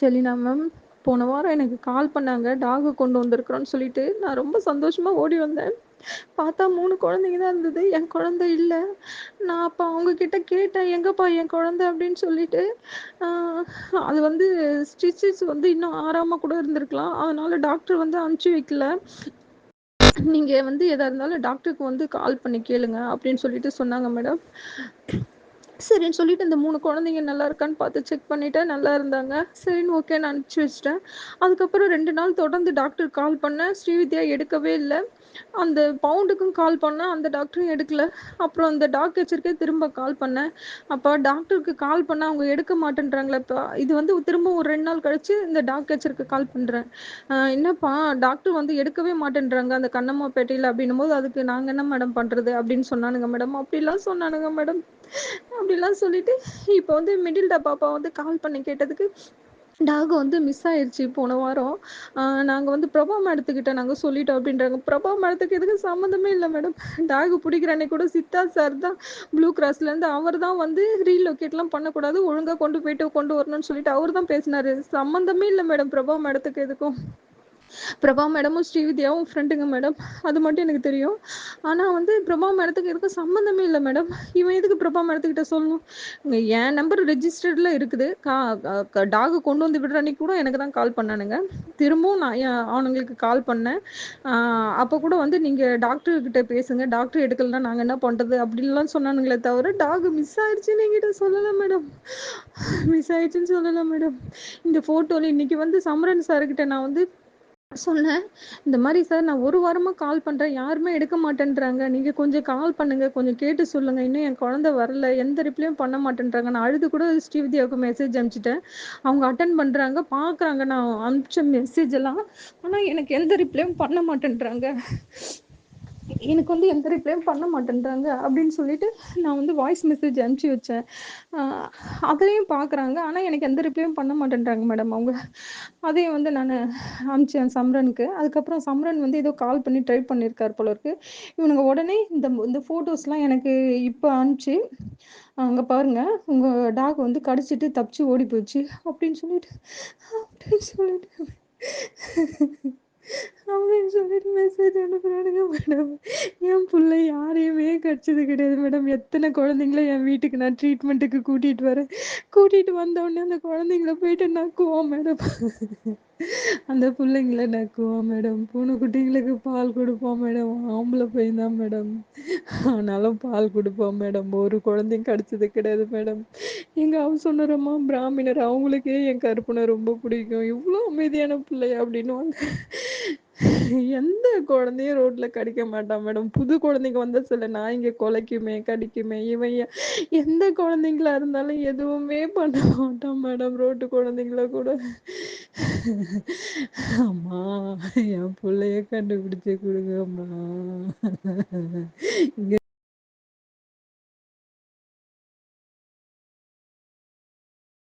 Selena ma'am போன வாரம் எனக்கு கால் பண்ணாங்க டாகை கொண்டு வந்திருக்கிறோன்னு சொல்லிட்டு. நான் ரொம்ப சந்தோஷமாக ஓடி வந்தேன். பார்த்தா மூணு குழந்தைங்க தான் இருந்தது. என் குழந்தை இல்லை. நான் அப்போ அவங்கக்கிட்ட கேட்டேன் எங்கப்பா என் குழந்தை? அப்படின்னு சொல்லிட்டு. அது வந்து ஸ்டிச்சஸ் வந்து இன்னும் ஆறாமல் கூட இருந்திருக்கலாம். அதனால டாக்டர் வந்து அனுப்பிச்சி வைக்கல. நீங்கள் வந்து எதாக இருந்தாலும் டாக்டருக்கு வந்து கால் பண்ணி கேளுங்க அப்படின்னு சொல்லிட்டு சொன்னாங்க மேடம். சரின்னு சொல்லிட்டு இந்த மூணு குழந்தைங்க நல்லா இருக்கான்னு பார்த்து செக் பண்ணிட்டேன். நல்லா இருந்தாங்க. சரின்னு ஓகே நான் அனுப்பிச்சி வச்சிட்டேன். அதுக்கப்புறம் ரெண்டு நாள் தொடர்ந்து டாக்டர் கால் பண்ணேன். ஸ்ரீவித்யா எடுக்கவே இல்லை. அந்த பவுண்டுக்கும் கால் பண்ணேன். அந்த டாக்டரும் எடுக்கல. அப்புறம் அந்த டாக் வச்சிருக்கே திரும்ப கால் பண்ணேன். அப்போ டாக்டருக்கு கால் பண்ண அவங்க எடுக்க மாட்டேன்றாங்களே இப்போ. இது வந்து திரும்ப ஒரு ரெண்டு நாள் கழிச்சு இந்த டாக் வச்சிருக்கு கால் பண்ணுறேன் என்னப்பா டாக்டர் வந்து எடுக்கவே மாட்டேன்றாங்க. அந்த கண்ணம்மாப்பேட்டையில் அப்படின்னும் போது அதுக்கு நாங்கள் என்ன மேடம் பண்ணுறது அப்படின்னு சொன்னானுங்க மேடம் அப்படிலாம் சொன்னானுங்க மேடம் அப்படிலாம் சொல்லிட்டு இப்போ வந்து மிடில் பாப்பா வந்து கால் பண்ணி கேட்டதுக்கு டாக் வந்து மிஸ் ஆயிடுச்சு போன வாரம். நாங்கள் வந்து பிரபா மேடத்துக்கிட்ட நாங்கள் சொல்லிட்டோம் அப்படின்றாங்க. பிரபா மேடத்துக்கு எதுக்கு சம்மந்தமே இல்லை மேடம் டாக் பிடிக்கிற அன்னைக்கு கூட சித்தா சார் தான் ப்ளூ கிராஸ்லேருந்து அவர் தான் வந்து ரீலொக்கேட்லாம் பண்ணக்கூடாது ஒழுங்காக கொண்டு போயிட்டு கொண்டு வரணும்னு சொல்லிட்டு அவர் தான் பேசினாரு. சம்மந்தமே இல்லை மேடம் பிரபா மேடத்துக்கு எதுக்கும். பிரபா மேடமும் ஸ்ரீவித்யாவும் ஃப்ரெண்டுங்க மேடம். அது மட்டும் எனக்கு தெரியும். ஆனால் வந்து பிரபா மேடத்துக்கு எதுக்கும் சம்மந்தமே இல்லை மேடம். இவன் எதுக்கு பிரபா மேடத்துக்கிட்ட சொல்லணும்? என் நம்பர் ரெஜிஸ்டர்டில் இருக்குது. கா டாகு கொண்டு வந்து விடுற அன்னைக்கு கூட எனக்கு தான் கால் பண்ணானுங்க. திரும்பவும் நான் அவனுங்களுக்கு கால் பண்ணேன். அப்போ கூட வந்து நீங்கள் டாக்டர்கிட்ட பேசுங்க. டாக்டர் எடுக்கலன்னா நாங்கள் என்ன பண்ணுறது அப்படின்லாம் சொன்னானுங்களே தவிர டாக் மிஸ் ஆயிடுச்சுன்னு என்கிட்ட சொல்லலை மேடம். மிஸ் ஆயிடுச்சுன்னு சொல்லலை மேடம். இந்த ஃபோட்டோவில் இன்னைக்கு வந்து சமரன் சார்கிட்ட நான் வந்து சொன்னேன். இந்த மாதிரி சார் நான் ஒரு வாரமாக கால் பண்ணுறேன் யாருமே எடுக்க மாட்டேன்றாங்க. நீங்கள் கொஞ்சம் கால் பண்ணுங்கள் கொஞ்சம் கேட்டு சொல்லுங்கள் இன்னும் என் குழந்த வரல. எந்த ரிப்ளையும் பண்ண மாட்டேன்றாங்க. நான் அழுது கூட ஸ்ரீவித்யாவுக்கு மெசேஜ் அனுப்பிச்சிட்டேன். அவங்க அட்டன் பண்ணுறாங்க பார்க்குறாங்க. நான் அனுப்பிச்ச மெசேஜ் எல்லாம். ஆனால் எனக்கு எந்த ரிப்ளையும் பண்ண மாட்டேன்றாங்க. எனக்கு வந்து எந்த ரிப்ளையும் பண்ண மாட்டேன்றாங்க அப்படின்னு சொல்லிட்டு நான் வந்து வாய்ஸ் மெசேஜ் அனுப்பிச்சி வச்சேன். அதையும் பார்க்குறாங்க ஆனால் எனக்கு எந்த ரிப்ளையும் பண்ண மாட்டேன்றாங்க மேடம் அவங்க. அதையும் வந்து நான் அனுப்பிச்சேன் சம்ரனுக்கு. அதுக்கப்புறம் சம்ரன் வந்து ஏதோ கால் பண்ணி ட்ரை பண்ணியிருக்கார் போல இருக்கு. இவனுங்க உடனே இந்த இந்த ஃபோட்டோஸ்லாம் எனக்கு இப்போ அனுப்பிச்சு அங்கே பாருங்க உங்கள் டாக் வந்து கடிச்சிட்டு தப்பிச்சு ஓடி போச்சு அப்படின்னு சொல்லிட்டு அப்படின்னு சொல்லிட்டு. அப்படின்னு சொல்லிட்டு மெசேஜ் அனுப்புறானுங்க மேடம் என் பிள்ளை யாரையுமே கடிச்சது கிடையாது மேடம் எத்தனை குழந்தைங்கள என் வீட்டுக்கு நான் ட்ரீட்மெண்ட்டுக்கு கூட்டிகிட்டு வரேன். கூட்டிகிட்டு வந்தோடனே அந்த குழந்தைங்கள போயிட்டு நான் கோவம் மேடம் அந்த பிள்ளைங்கள நக்குவோம் மேடம் பூனைக்குட்டிங்களுக்கு பால் கொடுப்போம் மேடம் ஆம்பளை பையன் தான் மேடம் ஆனாலும் பால் கொடுப்போம் மேடம் ஒரு குழந்தையும் கடிச்சது கிடையாது மேடம் எங்கள் ஹவுஸ் ஓனரம்மா பிராமணர். அவங்களுக்கே என் கருப்பனை ரொம்ப பிடிக்கும். இவ்வளோ அமைதியான பிள்ளை அப்படின்னுவாங்க எந்த குழந்தையும் ரோட்ல கடிக்க மாட்டான் மேடம் புது குழந்தைங்க வந்த சில நாய்ங்க குலைக்குமே கடிக்குமே. இவன் எந்த குழந்தைங்களா இருந்தாலும் எதுவுமே பண்ண மாட்டான் மேடம் ரோட்டு குழந்தைங்கள கூட. அம்மா என் பிள்ளைய கண்டுபிடிச்சு கொடுங்கம்மா. இங்க